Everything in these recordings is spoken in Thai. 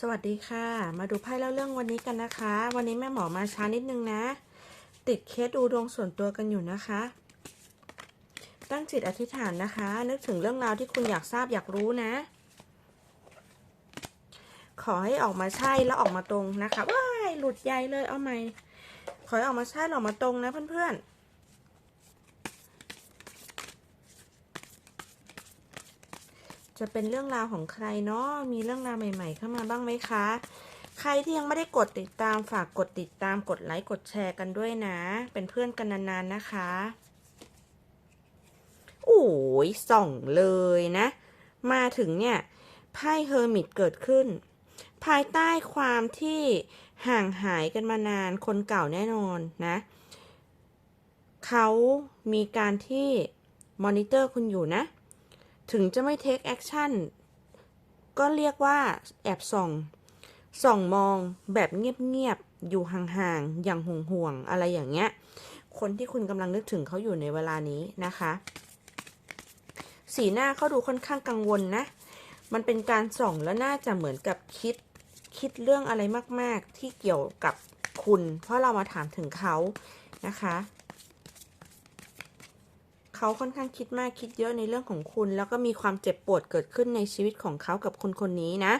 สวัสดีค่ะ มาดูไพ่เล่าเรื่องวันนี้กันนะคะ วันนี้แม่หมอมาช้านิดนึงนะ ติดเคสดูดวงส่วนตัวกันอยู่นะคะ ตั้งจิตอธิษฐานนะคะ นึกถึงเรื่องราวที่คุณอยากทราบอยากรู้นะ ขอให้ออกมาใช่แล้วออกมาตรงนะคะว้ายหลุดใยเลยเอาใหม่ขอให้ออกมาใช่ออกมาตรงนะเพื่อนๆ จะเป็นเรื่องราวของใครเนาะมีเรื่องราวใหม่ ๆ เข้ามาบ้างไหมคะ ใครที่ยังไม่ได้กดติดตามฝากกดติดตามกดไลค์กดแชร์กันด้วยนะ เป็นเพื่อนกันนานๆนะคะโอ้ยส่องเลยนะ มาถึงเนี่ยไพ่เฮอร์มิตเกิดขึ้น ภายใต้ความที่ห่างหายกันมานานคนเก่าแน่นอนนะเขามีการที่มอนิเตอร์คุณอยู่นะ ถึงจะไม่ take action ก็เรียกว่าแอบส่อง ส่องมองแบบเงียบๆ อยู่ห่างๆ อย่างห่วงๆ อะไรอย่างเงี้ย คนที่คุณกำลังนึกถึงเขาอยู่ในเวลานี้นะคะ สีหน้าเขาดูค่อนข้างกังวลนะ มันเป็นการส่องแล้วน่าจะเหมือนกับคิด คิดเรื่องอะไรมากๆ ที่เกี่ยวกับคุณ เพราะเรามาถามถึงเขานะคะ เขาค่อนข้างคิดมากคิดเยอะในเรื่องของคุณ แล้วก็มีความเจ็บปวดเกิดขึ้นในชีวิตของเขากับคนคนนี้นะ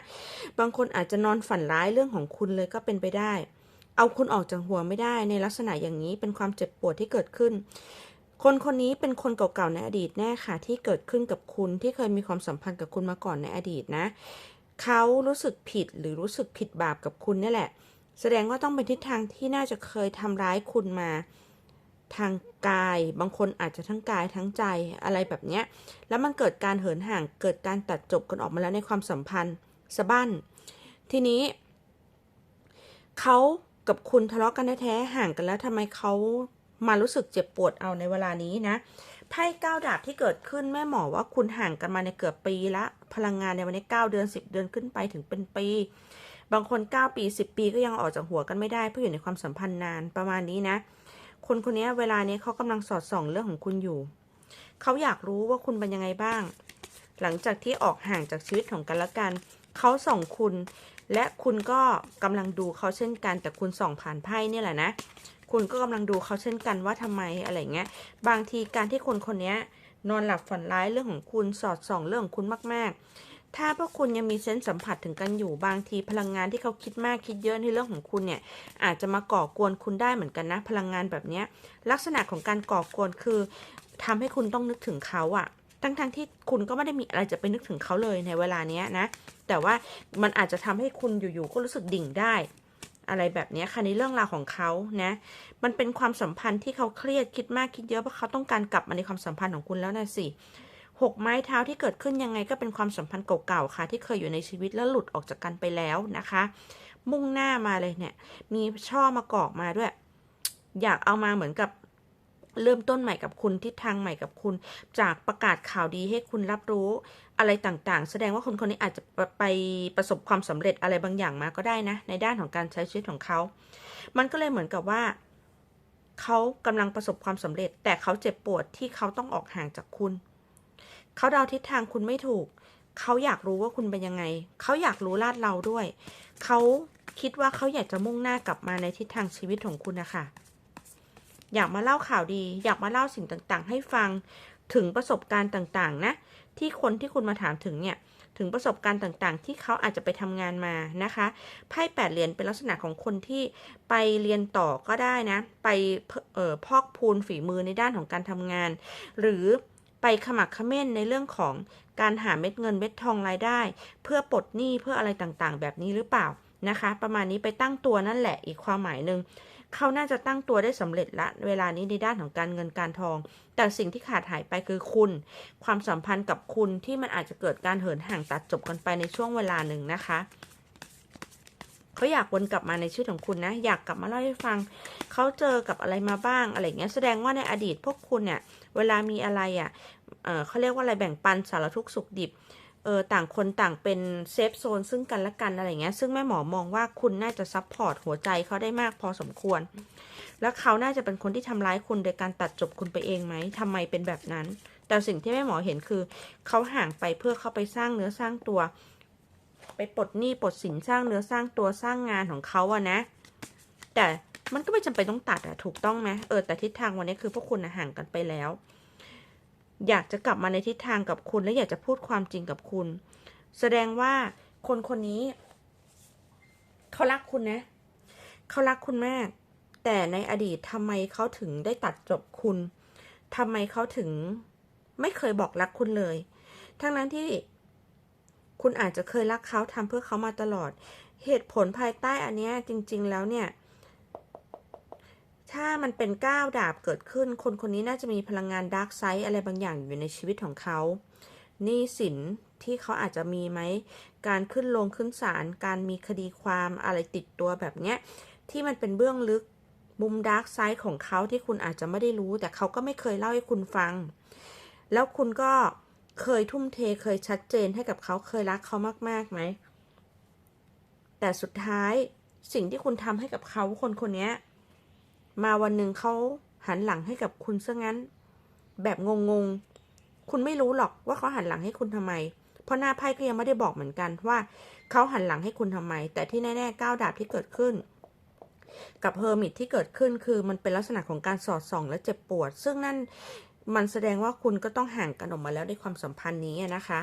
บางคนอาจจะนอนฝันร้ายเรื่องของคุณเลยก็เป็นไปได้ เอาคุณออกจากหัวไม่ได้ในลักษณะอย่างนี้เป็นความเจ็บปวดที่เกิดขึ้น คนคนนี้เป็นคนเก่าๆในอดีตแน่ค่ะ ที่เกิดขึ้นกับคุณที่เคยมีความสัมพันธ์กับคุณมาก่อนในอดีตนะเขารู้สึกผิดหรือรู้สึกผิดบาปกับคุณนี่แหละ แสดงว่าต้องเป็นทิศทางที่น่าจะเคยทำร้ายคุณมา ทางกาย บางคนอาจจะทั้งกายทั้งใจอะไรแบบเนี้ย แล้วมันเกิดการเหินห่าง เกิดการตัดจบกันออกมาแล้วในความสัมพันธ์สะบั้น ทีนี้เขากับคุณทะเลาะกันแท้ๆห่างกันแล้วทำไมเขามารู้สึกเจ็บปวดเอาในเวลานี้นะไพ่เก้าดาบที่เกิดขึ้นแม่หมอว่าคุณห่างกันมาในเกือบปีละ พลังงานในวันนี้เก้าเดือนสิบเดือนขึ้นไปถึงเป็นปี บางคนเก้าปีสิบปีก็ยังออกจากหัวกันไม่ได้เพราะอยู่ในความสัมพันธ์นานประมาณนี้นะ คนคนนี้เวลานี้เขากำลังสอดส่องเรื่องของคุณอยู่ เขาอยากรู้ว่าคุณเป็นยังไงบ้าง หลังจากที่ออกห่างจากชีวิตของกันและกัน เขาส่องคุณ และคุณก็กำลังดูเขาเช่นกัน แต่คุณส่องผ่านไพ่เนี่ยแหละนะ คุณก็กำลังดูเขาเช่นกันว่าทำไมอะไรเงี้ย บางทีการที่คนคนนี้นอนหลับฝันร้ายเรื่องของคุณสอดส่องเรื่องของคุณมาก ๆ ถ้าพวกคุณยังมีเซนส์สัมผัสถึงกันอยู่บางทีพลังงานที่เขาคิดมากคิดเยอะในเรื่องของคุณเนี่ยอาจจะมาก่อกวนคุณได้เหมือนกันนะ พลังงานแบบนี้ลักษณะของการก่อกวนคือทำให้คุณต้องนึกถึงเขาอะทั้งๆทที่คุณก็ไม่ได้มีอะไรจะไปนึกถึงเขาเลยในเวลาเนี้ยนะ แต่ว่ามันอาจจะทำให้คุณอยู่ๆก็รู้สึกดิ่งได้อะไรแบบนี้ค่ะในเรื่องราวของเขานะ มันเป็นความสัมพันธ์ที่เขาเครียดคิดมากคิดเยอะเพราะเขาต้องการกลับมาในความสัมพันธ์ของคุณแล้วนะสิ หกไม้เท้าที่เกิดขึ้นยังไงก็เป็นความสัมพันธ์เก่าๆค่ะ ที่เคยอยู่ในชีวิตแล้วหลุดออกจากกันไปแล้วนะคะ มุ่งหน้ามาเลยเนี่ย มีช่อมากอกมาด้วย อยากเอามาเหมือนกับเริ่มต้นใหม่กับคุณทิศทางใหม่กับคุณ จากประกาศข่าวดีให้คุณรับรู้อะไรต่างๆ แสดงว่าคนคนนี้อาจจะไปประสบความสำเร็จอะไรบางอย่างมาก็ได้นะ ในด้านของการใช้ชีวิตของเขา มันก็เลยเหมือนกับว่าเขากำลังประสบความสำเร็จ แต่เขาเจ็บปวดที่เขาต้องออกห่างจากคุณ เขาเดาทิศทางคุณไม่ถูก เขาอยากรู้ว่าคุณเป็นยังไง เขาอยากรู้ลาดเราด้วย เขาคิดว่าเขาอยากจะมุ่งหน้ากลับมาในทิศทางชีวิตของคุณนะคะ อยากมาเล่าข่าวดี อยากมาเล่าสิ่งต่างๆ ให้ฟังถึงประสบการณ์ต่างๆ นะ ที่คนที่คุณมาถามถึงเนี่ย ถึงประสบการณ์ต่างๆ ที่เขาอาจจะไปทำงานมานะคะไพ่แปดเหรียญเป็นลักษณะของคนที่ไปเรียนต่อก็ได้นะ ไปเอ่อพอกพูนฝีมือในด้านของการทำงาน หรือ ไปขมักเขม้นในเรื่องของการหาเม็ดเงินเม็ดทองรายได้ เพื่อปลดหนี้เพื่ออะไรต่างๆ แบบนี้หรือเปล่านะคะ ประมาณนี้ไปตั้งตัวนั่นแหละอีกความหมายหนึ่งเขาน่าจะตั้งตัวได้สำเร็จละ เวลานี้ในด้านของการเงินการทอง แต่สิ่งที่ขาดหายไปคือคุณ ความสัมพันธ์กับคุณที่มันอาจจะเกิดการเหินห่างตัดจบกันไปในช่วงเวลาหนึ่งนะคะ เขาอยากวนกลับมาในชีวิตของคุณนะ อยากกลับมาเล่าให้ฟัง เขาเจอกับอะไรมาบ้างอะไรเงี้ย แสดงว่าในอดีตพวกคุณเนี่ย เวลามีอะไรอะ่ะเออเขาเรียกว่าอะไรแบ่งปันสารทุกข์สุขดิบเออต่างคนต่างเป็นเซฟโซนซึ่งกันและกันอะไรเงี้ย ซึ่งแม่หมอมองว่าคุณน่าจะซัพพอร์ตหัวใจเขาได้มากพอสมควร แล้วเขาน่าจะเป็นคนที่ทำร้ายคุณโดยการตัดจบคุณไปเองไหมทำไมเป็นแบบนั้น แต่สิ่งที่แม่หมอเห็นคือ เขาห่างไปเพื่อเข้าไปสร้างเนื้อสร้างตัว ไปปลดหนี้ปลดสินสร้างเนื้อสร้างตัวสร้างงานของเขาอะนะ แต่มันก็ไม่จำเป็นต้องตัดอะถูกต้องไหมเออแต่ทิศทางวันนี้คือพวกคุณอะห่างกันไปแล้ว อยากจะกลับมาในทิศทางกับคุณ และอยากจะพูดความจริงกับคุณ แสดงว่าคนคนนี้เขารักคุณนะเขารักคุณมาก แต่ในอดีตทำไมเขาถึงได้ตัดจบคุณทำไมเขาถึงไม่เคยบอกรักคุณเลย ทั้งนั้นที่ คุณอาจจะเคยรักเขาทำเพื่อเขามาตลอด เหตุผลภายใต้อันนี้จริง ๆ แล้วเนี่ย ถ้ามันเป็นก้าวดาบเกิดขึ้น คนคนนี้น่าจะมีพลังงานดาร์กไซด์อะไรบางอย่างอยู่ในชีวิตของเขาหนี้สินที่เขาอาจจะมีไหม การขึ้นลงขึ้นศาล การมีคดีความอะไรติดตัวแบบเนี้ย ที่มันเป็นเบื้องลึกมุมดาร์กไซด์ของเขาที่คุณอาจจะไม่ได้รู้ แต่เขาก็ไม่เคยเล่าให้คุณฟัง แล้วคุณก็ เคยทุ่มเทเคยชัดเจนให้กับเขาเคยรักเขามากๆไหม แต่สุดท้ายสิ่งที่คุณทำให้กับเขาคนคนนี้มาวันหนึ่งเขาหันหลังให้กับคุณซะงั้น แบบงงๆ คุณไม่รู้หรอกว่าเขาหันหลังให้คุณทำไม เพราะหน้าไพ่ก็ยังไม่ได้บอกเหมือนกันว่าเขาหันหลังให้คุณทำไม แต่ที่แน่ๆก้าวดาบที่เกิดขึ้น กับเฮอร์มิตที่เกิดขึ้นคือมันเป็นลักษณะของการสอดส่องและเจ็บปวด ซึ่งนั่น มันแสดงว่าคุณก็ต้องห่างกันออกมาแล้วในความสัมพันธ์นี้นะคะ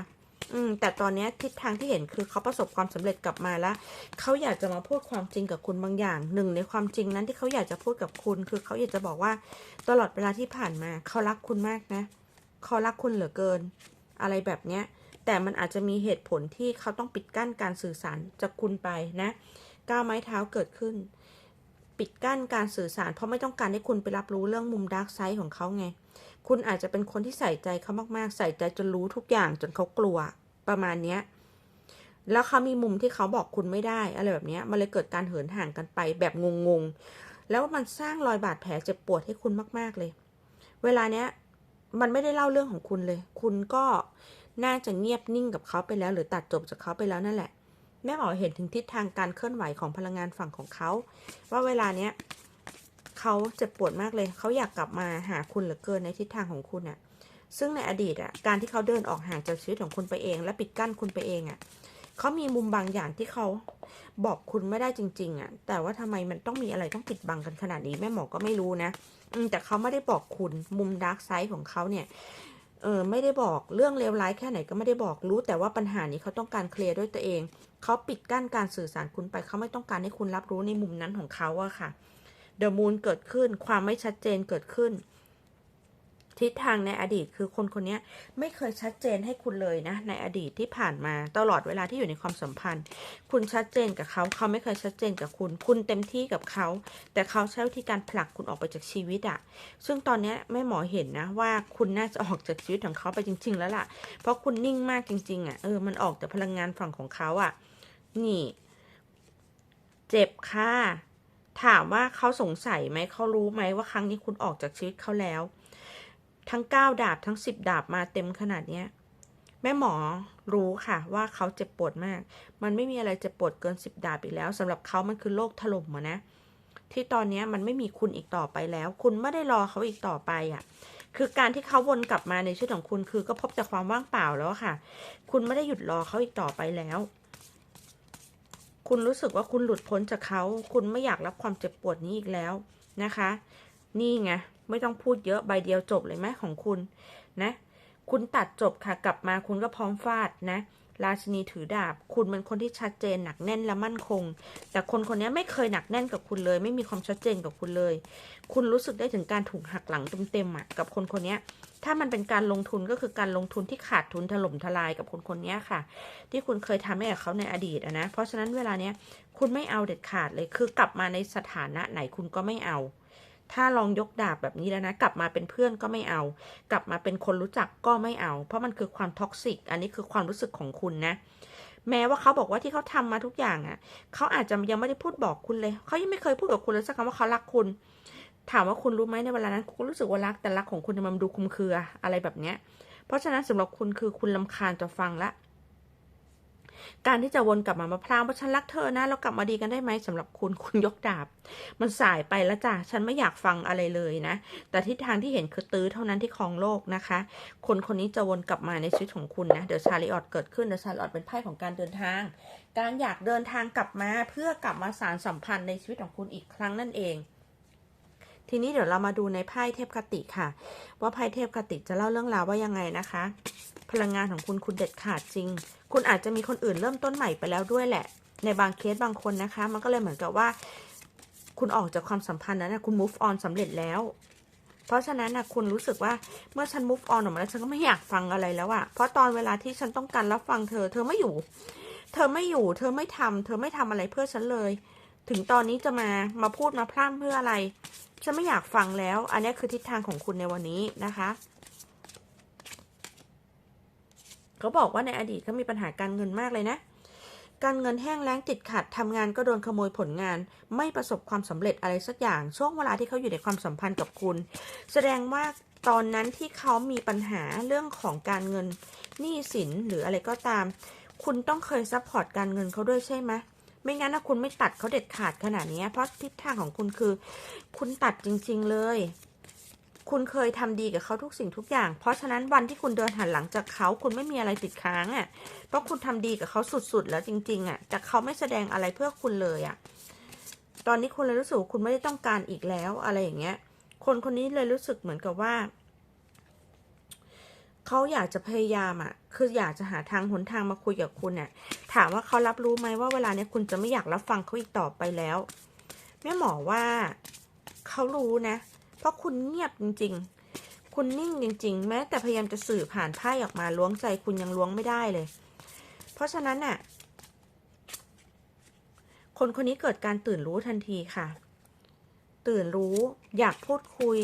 อืม แต่ตอนนี้ทิศทางที่เห็นคือเขาประสบความสำเร็จกลับมาแล้ว เขาอยากจะมาพูดความจริงกับคุณบางอย่างหนึ่งในความจริงนั้นที่เขาอยากจะพูดกับคุณ คือเขาอยากจะบอกว่าตลอดเวลาที่ผ่านมา เขารักคุณมากนะ เขารักคุณเหลือเกิน อะไรแบบเนี้ย แต่มันอาจจะมีเหตุผลที่เขาต้องปิดกั้นการสื่อสารจากคุณไปนะก้าวไม้เท้าเกิดขึ้น ปิดกั้นการสื่อสาร เพราะไม่ต้องการให้คุณไปรับรู้เรื่องมุมดาร์กไซด์ของเขาไง คุณอาจจะเป็นคนที่ใส่ใจเขามากๆ ใส่ใจจนรู้ทุกอย่างจนเขากลัวประมาณเนี้ยแล้วเขามีมุมที่เขาบอกคุณไม่ได้ อะไรแบบนี้มันเลยเกิดการเหินห่างกันไปแบบงงๆ แล้วมันสร้างรอยบาดแผลเจ็บปวดให้คุณมากๆเลย เวลาเนี้ยมันไม่ได้เล่าเรื่องของคุณเลย คุณก็น่าจะเงียบนิ่งกับเขาไปแล้ว หรือตัดจบจากเขาไปแล้วนั่นแหละ แม่หมอเห็นถึงทิศทางการเคลื่อนไหวของพลังงานฝั่งของเขา ว่าเวลาเนี้ย เขาเจ็บปวดมากเลย เขาอยากกลับมาหาคุณเหลือเกินในทิศทางของคุณอะซึ่งในอดีตอะการที่เขาเดินออกห่างจากชีวิตของคุณไปเอง และปิดกั้นคุณไปเองอะเขามีมุมบางอย่างที่เขาบอกคุณไม่ได้จริง ๆอะแต่ว่าทำไมมันต้องมีอะไรต้องปิดบังกันขนาดนี้แม่หมอก็ไม่รู้นะอืมแต่เขาไม่ได้บอกคุณมุมดาร์กไซด์ของเขาเนี่ยเออไม่ได้บอกเรื่องเลวร้ายแค่ไหนก็ไม่ได้บอกรู้ แต่ว่าปัญหานี้เขาต้องการเคลียร์ด้วยตัวเอง เขาปิดกั้นการสื่อสารคุณไปเขาไม่ต้องการให้คุณรับรู้ในมุมนั้นของเขาอะค่ะ เดอะมูนเกิดขึ้น ความไม่ชัดเจนเกิดขึ้น ทิศทางในอดีตคือคนคนนี้ไม่เคยชัดเจนให้คุณเลยนะ ในอดีตที่ผ่านมาตลอดเวลาที่อยู่ในความสัมพันธ์ คุณชัดเจนกับเขา เขาไม่เคยชัดเจนกับคุณ คุณเต็มที่กับเขา แต่เขาใช้วิธีการผลักคุณออกไปจากชีวิตอะซึ่งตอนนี้แม่หมอเห็นนะว่าคุณน่าจะออกจากชีวิตของเขาไปจริง ๆ แล้วล่ะ เพราะคุณนิ่งมากจริง ๆอะเออมันออกจากพลังงานฝั่งของเขาอะนี่ เจ็บค่ะ ถามว่าเขาสงสัยไหมเขารู้ไหมว่าครั้งนี้คุณออกจากชีวิตเขาแล้ว ทั้งเก้าดาบทั้งสิบดาบมาเต็มขนาดเนี้ยแม่หมอรู้ค่ะว่าเขาเจ็บปวดมาก มันไม่มีอะไรเจ็บปวดเกินสิบดาบอีกแล้วสำหรับเขามันคือโลกถล่มอะนะ ที่ตอนนี้มันไม่มีคุณอีกต่อไปแล้ว คุณไม่ได้รอเขาอีกต่อไปอะ คือการที่เขาวนกลับมาในชีวิตของคุณคือก็พบจากความว่างเปล่าแล้วค่ะ คุณไม่ได้หยุดรอเขาอีกต่อไปแล้ว คุณรู้สึกว่าคุณหลุดพ้นจากเขา คุณไม่อยากรับความเจ็บปวดนี้อีกแล้วนะคะ นี่ไง ไม่ต้องพูดเยอะใบเดียวจบเลยไหมของคุณนะ คุณตัดจบค่ะ กลับมาคุณก็พร้อมฟาดนะ ราชินีถือดาบ คุณเป็นคนที่ชัดเจนหนักแน่นและมั่นคง แต่คนคนนี้ไม่เคยหนักแน่นกับคุณเลย ไม่มีความชัดเจนกับคุณเลย คุณรู้สึกได้ถึงการถูกหักหลังเต็มๆอะกับคนคนนี้ ถ้ามันเป็นการลงทุนก็คือการลงทุนที่ขาดทุนถล่มทลายกับคนคนนี้ค่ะ ที่คุณเคยทำให้กับเขาในอดีตนะ เพราะฉะนั้นเวลาเนี้ยคุณไม่เอาเด็ดขาดเลย คือกลับมาในสถานะไหนคุณก็ไม่เอา ถ้าลองยกดาบแบบนี้แล้วนะ กลับมาเป็นเพื่อนก็ไม่เอา กลับมาเป็นคนรู้จักก็ไม่เอา เพราะมันคือความท็อกซิก อันนี้คือความรู้สึกของคุณนะแม้ว่าเขาบอกว่าที่เขาทำมาทุกอย่างอะ่ะ เขาอาจจะยังไม่ได้พูดบอกคุณเลย เขายังไม่เคยพูดกับคุณเลยสักคำว่าเขารักคุณ ถามว่าคุณรู้ไหมในเวลานั้นคุณรู้สึกว่ารักแต่รักของคุณมันดูคุมเครืออะไรแบบเนี้ย เพราะฉะนั้นสำหรับคุณคือคุณลำคาญจะฟังละ การที่จะวนกลับมามาพรางว่าฉันรักเธอนะเรากลับมาดีกันได้ไหมสำหรับคุณคุณยกดาบ มันสายไปแล้วจ้ะฉันไม่อยากฟังอะไรเลยนะ แต่ทิศทางที่เห็นคือตื้อเท่านั้นที่ครองโลกนะคะ คนคนนี้จะวนกลับมาในชีวิตของคุณนะเดี๋ยวชาลิออดเกิดขึ้นเดี๋ยวชาลิออดเป็นไพ่ของการเดินทาง การอยากเดินทางกลับมาเพื่อกลับมาสารสัมพันธ์ในชีวิตของคุณอีกครั้งนั่นเอง ทีนี้เดี๋ยวเรามาดูในไพ่เทพคติค่ะ ว่าไพ่เทพคติจะเล่าเรื่องราวว่ายังไงนะคะ พลังงานของคุณคุณเด็ดขาดจริง คุณอาจจะมีคนอื่นเริ่มต้นใหม่ไปแล้วด้วยแหละ ในบางเคสบางคนนะคะ มันก็เลยเหมือนกับว่า คุณออกจากความสัมพันธ์นั้นนะคุณ move on สำเร็จแล้ว เพราะฉะนั้นนะคุณรู้สึกว่าเมื่อฉัน move on ออกมาแล้วฉันก็ไม่อยากฟังอะไรแล้วอะเพราะตอนเวลาที่ฉันต้องการรับฟังเธอ เธอไม่อยู่ เธอไม่อยู่ เธอไม่ทำเธอไม่ทำอะไรเพื่อฉันเลย ถึงตอนนี้จะมามาพูดมาพร่ำเพื่ออะไร ฉันไม่อยากฟังแล้ว อันนี้คือทิศทางของคุณในวันนี้นะคะเขาบอกว่าในอดีตเขามีปัญหาการเงินมากเลยนะ การเงินแห้งแล้งติดขัดทำงานก็โดนขโมยผลงาน ไม่ประสบความสำเร็จอะไรสักอย่าง ช่วงเวลาที่เขาอยู่ในความสัมพันธ์กับคุณ แสดงว่าตอนนั้นที่เขามีปัญหาเรื่องของการเงินหนี้สินหรืออะไรก็ตาม คุณต้องเคยซัพพอร์ตการเงินเขาด้วยใช่ไหม ไม่งั้นนะคุณไม่ตัดเขาเด็ดขาดขนาดนี้ เพราะทิศทางของคุณคือ คุณตัดจริง ๆ เลย คุณเคยทำดีกับเขาทุกสิ่งทุกอย่าง เพราะฉะนั้นวันที่คุณเดินหันหลังจากเขา คุณไม่มีอะไรติดค้างอะ่ะ เพราะคุณทำดีกับเขาสุดๆ แล้วจริง ๆอะ่ะแต่เขาไม่แสดงอะไรเพื่อคุณเลยอะ่ะ ตอนนี้คุณเลยรู้สึกคุณไม่ได้ต้องการอีกแล้วอะไรอย่างเงี้ย คนคนนี้เลยรู้สึกเหมือนกับว่าเขาอยากจะพยายามอะ คืออยากจะหาทางหนทางมาคุยกับคุณเนี่ย ถามว่าเขารับรู้ไหมว่าเวลาเนี้ยคุณจะไม่อยากรับฟังเขาอีกต่อไปแล้ว แม่หมอว่าเขารู้นะ เพราะคุณเงียบจริง ๆ คุณนิ่งจริง ๆ แม้แต่พยายามจะสื่อผ่านไพ่ออกมาล้วงใจคุณยังล้วงไม่ได้เลย เพราะฉะนั้นน่ะ คนคนนี้เกิดการตื่นรู้ทันทีค่ะ ตื่นรู้ อยากพูดคุย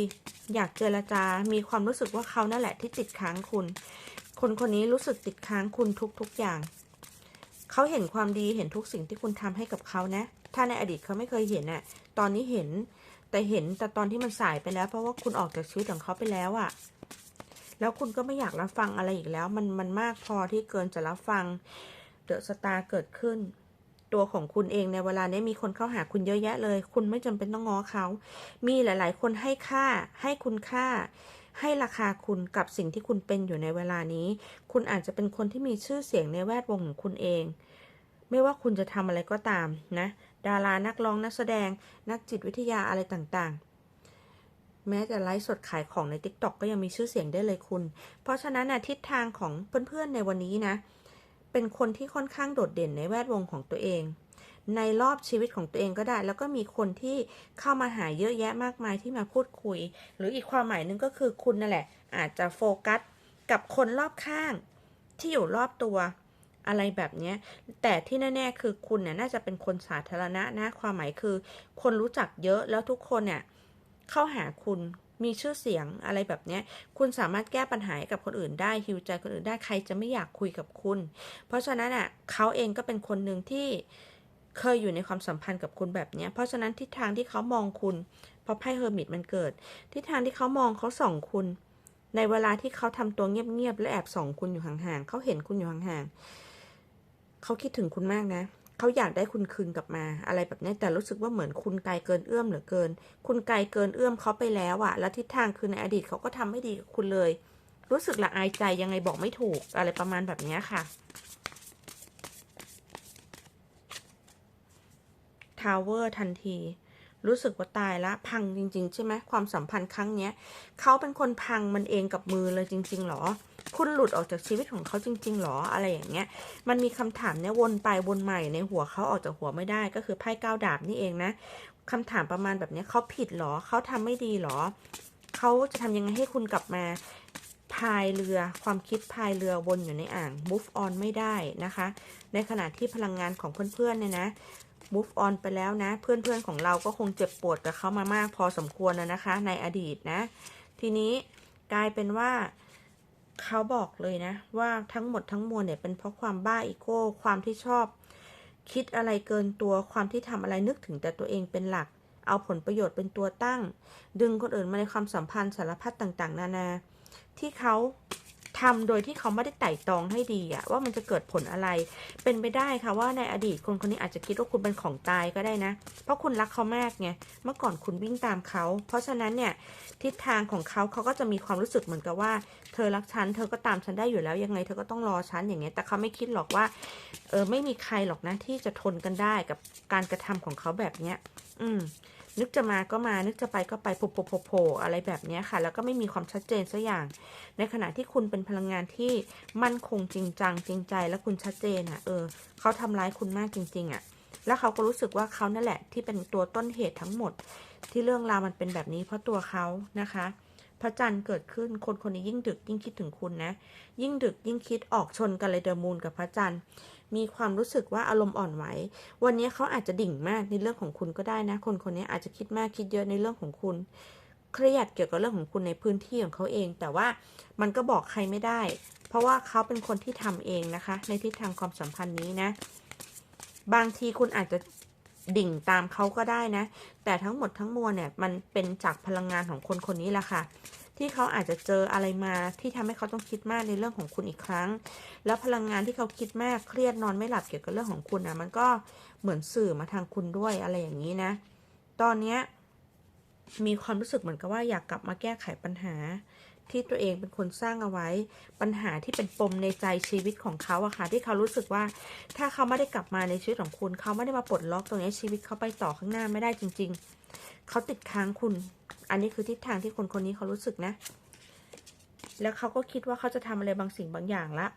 อยากเจรจา มีความรู้สึกว่าเขานั่นแหละที่ติดค้างคุณ คนคนนี้รู้สึกติดค้างคุณทุกๆอย่าง เขาเห็นความดีเห็นทุกสิ่งที่คุณทำให้กับเขานะ ถ้าในอดีตเขาไม่เคยเห็นน่ะ ตอนนี้เห็น แต่เห็นแต่ตอนที่มันสายไปแล้ว เพราะว่าคุณออกจากชีวิตของเขาไปแล้วอะ่ะ แล้วคุณก็ไม่อยากรับฟังอะไรอีกแล้ว มันมันมากพอที่เกินจะรับฟัง เดอะสตาร์เกิดขึ้น ตัวของคุณเองในเวลานี้มีคนเข้าหาคุณเยอะแยะเลย คุณไม่จำเป็นต้องง้อเขา มีหลาย ๆ คนให้ค่าให้คุณค่า ให้ราคาคุณกับสิ่งที่คุณเป็นอยู่ในเวลานี้ คุณอาจจะเป็นคนที่มีชื่อเสียงในแวดวงของคุณเอง ไม่ว่าคุณจะทำอะไรก็ตามนะ ดารานักร้องนักแสดง นักจิตวิทยาอะไรต่างๆ แม้แต่ไลฟ์สดขายของใน t ิ k t o k ก็ยังมีชื่อเสียงได้เลยคุณ เพราะฉะนั้นนะทิศทางของเพื่อนๆในวันนี้นะ เป็นคนที่ค่อนข้างโดดเด่นในแวดวงของตัวเอง ในรอบชีวิตของตัวเองก็ได้ แล้วก็มีคนที่เข้ามาหาเยอะแยะมากมายที่มาพูดคุย หรืออีกความหมายหนึ่งก็คือคุณนั่นแหละ อาจจะโฟกัสกับคนรอบข้างที่อยู่รอบตัวอะไรแบบนี้แต่ที่แน่ๆคือคุณเนี่ยน่าจะเป็นคนสาธารณะนะความหมายคือ คนรู้จักเยอะแล้วทุกคนเนี่ยเข้าหาคุณมีชื่อเสียงอะไรแบบนี้คุณสามารถแก้ปัญหากับคนอื่นได้ฮิวใจคนอื่นได้ใครจะไม่อยากคุยกับคุณ เพราะฉะนั้นอะเขาเองก็เป็นคนหนึ่งที่ เคยอยู่ในความสัมพันธ์กับคุณแบบนี้เพราะฉะนั้นทิศทางที่เขามองคุณเพราะไพ่เฮอร์มิตมันเกิด ทิศทางที่เขามองเขาส่องคุณ ในเวลาที่เขาทำตัวเงียบๆและแอบส่องคุณอยู่ห่างๆเขาเห็นคุณอยู่ห่างๆเขาคิดถึงคุณมากนะเขาอยากได้คุณคืนกลับมา อะไรแบบนี้แต่รู้สึกว่าเหมือนคุณไกลเกินเอื้อมเหลือเกิน คุณไกลเกินเอื้อมเขาไปแล้วอะแล้วทิศทางคือในอดีตเขาก็ทำไม่ดีกับคุณเลย รู้สึกละอายใจยังไงบอกไม่ถูกอะไรประมาณแบบนี้ค่ะาวเวอร์ทันที รู้สึกว่าตายละ พังจริง ๆ ใช่ไหมความสัมพันธ์ครั้งเนี้ยเขาเป็นคนพังมันเองกับมือเลยจริง ๆหรอ คุณหลุดออกจากชีวิตของเขาจริง ๆหรออะไรอย่างเงี้ย มันมีคำถามเนี่ยวนไปวนใหม่ในหัวเขาออกจากหัวไม่ได้ก็คือไพ่ก้าวดาบนี่เองนะคำถามประมาณแบบนี้เขาผิดหรอเขาทำไม่ดีหรอ เขาจะทำยังไงให้คุณกลับมาพายเรือความคิดพายเรือวนอยู่ในอ่าง move on ไม่ได้นะคะ ในขณะที่พลังงานของเพื่อนๆเนี่ยนะ move on ไปแล้วนะ เพื่อนๆของเราก็คงเจ็บปวดกับเขามามากพอสมควรนะนะคะ ในอดีตนะ ทีนี้กลายเป็นว่าเขาบอกเลยนะ ว่าทั้งหมดทั้งมวลเนี่ยเป็นเพราะความบ้าอีโก้ความที่ชอบ คิดอะไรเกินตัวความที่ทำอะไรนึกถึงแต่ตัวเองเป็นหลัก เอาผลประโยชน์เป็นตัวตั้ง ดึงคนอื่นมาในความสัมพันธ์สารพัดต่างๆ นานา ที่เขา ทำโดยที่เขาไม่ได้ไต่ตองให้ดีอะว่ามันจะเกิดผลอะไร เป็นไปได้ค่ะว่าในอดีตคนคนนี้อาจจะคิดว่าคุณเป็นของตายก็ได้นะ เพราะคุณรักเขามากไงเมื่อก่อนคุณวิ่งตามเขา เพราะฉะนั้นเนี่ยทิศทางของเขาเขาก็จะมีความรู้สึกเหมือนกับว่า เธอรักฉันเธอก็ตามฉันได้อยู่แล้วยังไง เธอก็ต้องรอฉันอย่างเงี้ยแต่เขาไม่คิดหรอกว่าเออไม่มีใครหรอกนะที่จะทนกันได้กับการกระทำของเขาแบบเนี้ย อืม นึกจะมาก็มา นึกจะไปก็ไปโผล่โผล่โผล่อะไรแบบนี้ค่ะ แล้วก็ไม่มีความชัดเจนสักอย่าง ในขณะที่คุณเป็นพลังงานที่มั่นคงจริงจังจริงใจและคุณชัดเจนอะ เออ เขาทำร้ายคุณมากจริง ๆ อะ แล้วเขาก็รู้สึกว่าเขานั่นแหละที่เป็นตัวต้นเหตุทั้งหมด ที่เรื่องราวมันเป็นแบบนี้เพราะตัวเขานะคะ พระจันทร์เกิดขึ้น คนคนนี้ยิ่งดึกยิ่งคิดถึงคุณนะ ยิ่งดึกยิ่งคิดออกชนกันเลยเดอะมูนกับพระจันทร์ มีความรู้สึกว่าอารมณ์อ่อนไหว วันนี้เขาอาจจะดิ่งมากในเรื่องของคุณก็ได้นะ คนคนนี้อาจจะคิดมากคิดเยอะในเรื่องของคุณ เครียดเกี่ยวกับเรื่องของคุณในพื้นที่ของเขาเอง แต่ว่ามันก็บอกใครไม่ได้ เพราะว่าเขาเป็นคนที่ทำเองนะคะ ในทิศทางความสัมพันธ์นี้นะ บางทีคุณอาจจะ ดิ่งตามเขาก็ได้นะ แต่ทั้งหมดทั้งมวลเนี่ยมันเป็นจากพลังงานของคนคนนี้แหละค่ะ ที่เขาอาจจะเจออะไรมาที่ทำให้เขาต้องคิดมากในเรื่องของคุณอีกครั้ง แล้วพลังงานที่เขาคิดมากเครียดนอนไม่หลับเกี่ยวกับเรื่องของคุณนะมันก็เหมือนสื่อมาทางคุณด้วยอะไรอย่างนี้นะ ตอนเนี้ยมีความรู้สึกเหมือนกับว่าอยากกลับมาแก้ไขปัญหา ที่ตัวเองเป็นคนสร้างเอาไว้ ปัญหาที่เป็นปมในใจชีวิตของเขาอะค่ะที่เขารู้สึกว่า ถ้าเขาไม่ได้กลับมาในชีวิตของคุณ เขาไม่ได้มาปลดล็อกตรงนี้ชีวิตเขาไปต่อข้างหน้าไม่ได้จริง ๆ เขาติดค้างคุณ อันนี้คือทิศทางที่คนคนนี้เขารู้สึกนะ แล้วเขาก็คิดว่าเขาจะทำอะไรบางสิ่งบางอย่างละ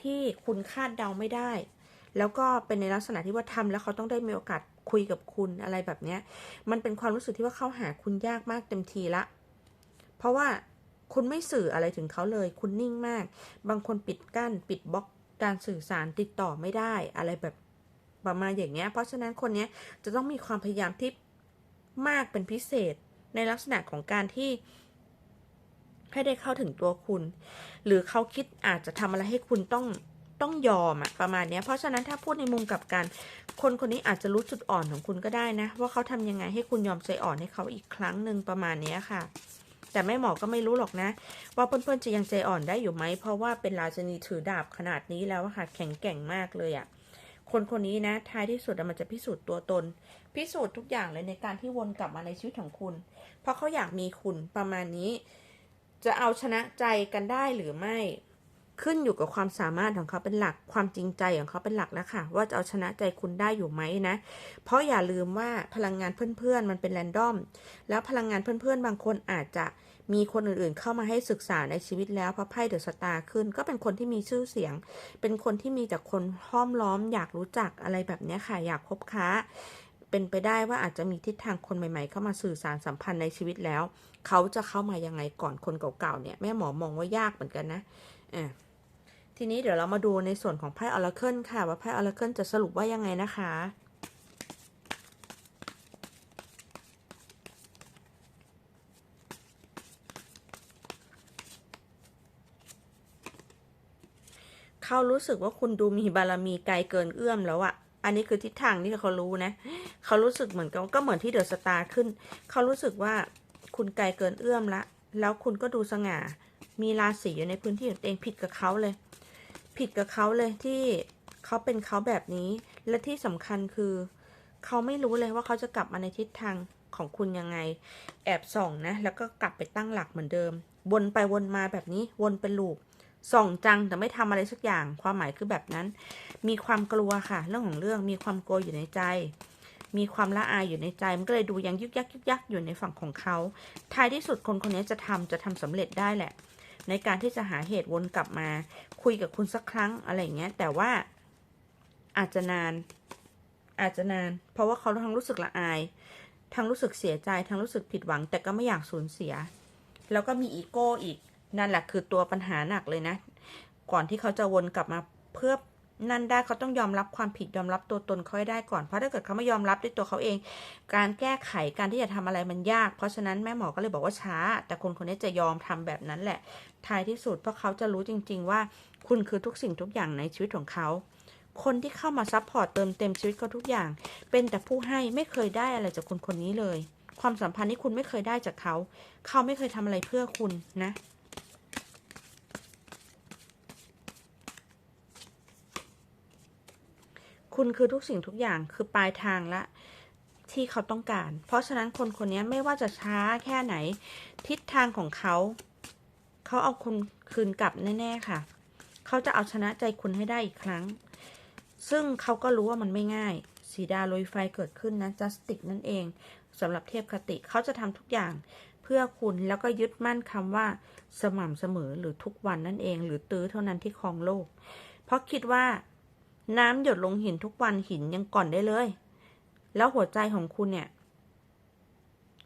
ที่คุณคาดเดาไม่ได้ แล้วก็เป็นในลักษณะที่ว่าทำแล้วเขาต้องได้มีโอกาสคุยกับคุณอะไรแบบเนี้ย มันเป็นความรู้สึกที่ว่าเข้าหาคุณยากมากเต็มทีละ เพราะว่า คุณไม่สื่ออะไรถึงเขาเลย คุณนิ่งมาก บางคนปิดกั้น ปิดบล็อกการสื่อสารติดต่อไม่ได้ อะไรแบบประมาณอย่างเงี้ย เพราะฉะนั้นคนเนี้ยจะต้องมีความพยายามที่มากเป็นพิเศษในลักษณะของการที่ให้ได้เข้าถึงตัวคุณ หรือเขาคิดอาจจะทำอะไรให้คุณต้องต้องยอมอะประมาณเนี้ยเพราะฉะนั้นถ้าพูดในมุมกับกันคนคนนี้อาจจะรู้จุดอ่อนของคุณก็ได้นะ ว่าเขาทำยังไงให้คุณยอมใจอ่อนให้เขาอีกครั้งหนึ่งประมาณเนี้ยค่ะ แต่แม่หมอก็ไม่รู้หรอกนะ ว่าเพื่อนๆจะยังใจอ่อนได้อยู่ไหม เพราะว่าเป็นราชนีถือดาบขนาดนี้แล้วค่ะแข็งแกร่งมากเลยอะคนคนนี้นะท้ายที่สุดมันจะพิสูจน์ตัวตน พิสูจน์ทุกอย่างเลยในการที่วนกลับมาในชีวิตของคุณ เพราะเขาอยากมีคุณประมาณนี้ จะเอาชนะใจกันได้หรือไม่ ขึ้นอยู่กับความสามารถของเขาเป็นหลัก ความจริงใจของเขาเป็นหลักแล้วค่ะ ว่าจะเอาชนะใจคุณได้อยู่ไหมนะ เพราะอย่าลืมว่าพลังงานเพื่อนๆ มันเป็นแรนดอม แล้วพลังงานเพื่อนๆ บางคนอาจจะมีคนอื่นๆ เข้ามาให้ศึกษาในชีวิตแล้วเพราะไพ่เดอะสตาร์ขึ้น ก็เป็นคนที่มีชื่อเสียง เป็นคนที่มีแต่คนห้อมล้อม อยากรู้จักอะไรแบบนี้ค่ะ อยากคบค้า เป็นไปได้ว่าอาจจะมีทิศทางคนใหม่ๆ เข้ามาสื่อสารสัมพันธ์ในชีวิตแล้ว เขาจะเข้ามายังไงก่อนคนเก่าๆ เนี่ยแม่หมอมองว่ายากเหมือนกันนะอะ ทีนี้เดี๋ยวเรามาดูในส่วนของไพ่ออร์เคิลค่ะ ว่าไพ่ออร์เคิลจะสรุปว่ายังไงนะคะ เขารู้สึกว่าคุณดูมีบารมีไกลเกินเอื้อมแล้วอะอันนี้คือทิศทางที่เขารู้นะ เขารู้สึกเหมือนกับก็เหมือนที่เดอะสตาร์ขึ้น เขารู้สึกว่าคุณไกลเกินเอื้อมละ แล้วคุณก็ดูสง่า มีราศีอยู่ในพื้นที่ของตัวเองผิดกับเขาเลย ผิดกับเขาเลยที่เขาเป็นเขาแบบนี้ และที่สำคัญคือ เขาไม่รู้เลยว่าเขาจะกลับมาในทิศทางของคุณยังไง แอบส่องนะ แล้วก็กลับไปตั้งหลักเหมือนเดิม วนไปวนมาแบบนี้ วนเป็นลูปส่องจังแต่ไม่ทำอะไรสักอย่าง ความหมายคือแบบนั้น มีความกลัวค่ะ เรื่องของเรื่อง มีความกลัวอยู่ในใจ มีความละอายอยู่ในใจ มันก็เลยดูยังยึกยักยึกยักอยู่ในฝั่งของเขา ท้ายที่สุดคนคนนี้จะทำจะทำสำเร็จได้แหละ ในการที่จะหาเหตุวนกลับมา คุยกับคุณสักครั้งอะไรอย่างเงี้ย แต่ว่าอาจจะนาน อาจจะนาน เพราะว่าเขาทั้งรู้สึกละอาย ทั้งรู้สึกเสียใจ ทั้งรู้สึกผิดหวัง แต่ก็ไม่อยากสูญเสีย แล้วก็มีอีโก้อีก นั่นแหละคือตัวปัญหาหนักเลยนะ ก่อนที่เขาจะวนกลับมาเพื่อนั่นได้เขาต้องยอมรับความผิดยอมรับตัวตนเขาให้ได้ก่อนเพราะถ้าเกิดเขาไม่ยอมรับด้วยตัวเขาเอง การแก้ไขการที่จะทำอะไรมันยาก เพราะฉะนั้นแม่หมอก็เลยบอกว่าช้า แต่คนคนนี้จะยอมทำแบบนั้นแหละ ท้ายที่สุดเพราะเขาจะรู้จริง ๆ ว่าคุณคือทุกสิ่งทุกอย่างในชีวิตของเขา คนที่เข้ามาซัพพอร์ตเติมเต็มชีวิตเขาทุกอย่าง เป็นแต่ผู้ให้ไม่เคยได้อะไรจากคนคนนี้เลย ความสัมพันธ์ที่คุณไม่เคยได้จากเขา เขาไม่เคยทำอะไรเพื่อคุณนะคุณคือทุกสิ่งทุกอย่างคือปลายทางละที่เขาต้องการ เพราะฉะนั้นคนคนนี้ไม่ว่าจะช้าแค่ไหน ทิศทางของเขา เขาเอาคุณคืนกลับแน่ๆค่ะ เขาจะเอาชนะใจคุณให้ได้อีกครั้ง ซึ่งเขาก็รู้ว่ามันไม่ง่าย สีดาลุยไฟเกิดขึ้นนะจัสติกนั่นเองสำหรับเทพคติเขาจะทำทุกอย่างเพื่อคุณแล้วก็ยึดมั่นคำว่าสม่ำเสมอหรือทุกวันนั่นเอง หรือตื้อเท่านั้นที่ครองโลก เพราะคิดว่าน้ำหยดลงหินทุกวันหินยังก่อนได้เลย แล้วหัวใจของคุณเนี่ย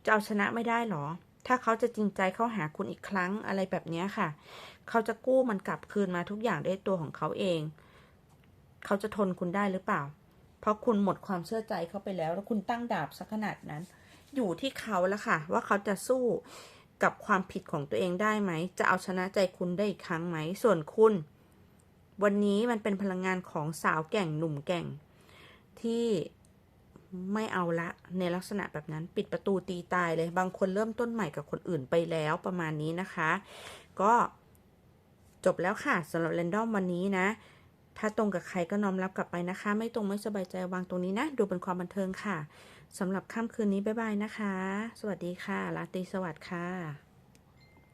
จะเอาชนะไม่ได้หรอ ถ้าเขาจะจริงใจเข้าหาคุณอีกครั้งอะไรแบบนี้ค่ะ เขาจะกู้มันกลับคืนมาทุกอย่างด้วยตัวของเขาเอง เขาจะทนคุณได้หรือเปล่า เพราะคุณหมดความเชื่อใจเขาไปแล้ว แล้วคุณตั้งดาบสักขนาดนั้น อยู่ที่เขาแล้วค่ะ ว่าเขาจะสู้กับความผิดของตัวเองได้ไหม จะเอาชนะใจคุณได้อีกครั้งไหม ส่วนคุณ วันนี้มันเป็นพลังงานของสาวแก่งหนุ่มแก่ง ที่ ไม่เอาละ ในลักษณะแบบนั้นปิดประตูตีตายเลย บางคนเริ่มต้นใหม่กับคนอื่นไปแล้วประมาณนี้นะคะ ก็จบแล้วค่ะสำหรับเรนดอมวันนี้นะ ถ้าตรงกับใครก็น้อมรับกลับไปนะคะ ไม่ตรงไม่สบายใจวางตรงนี้นะ ดูเป็นความบันเทิงค่ะสำหรับค่ำคืนนี้บ๊ายบายนะคะ สวัสดีค่ะราตรีสวัสดิ์ค่ะ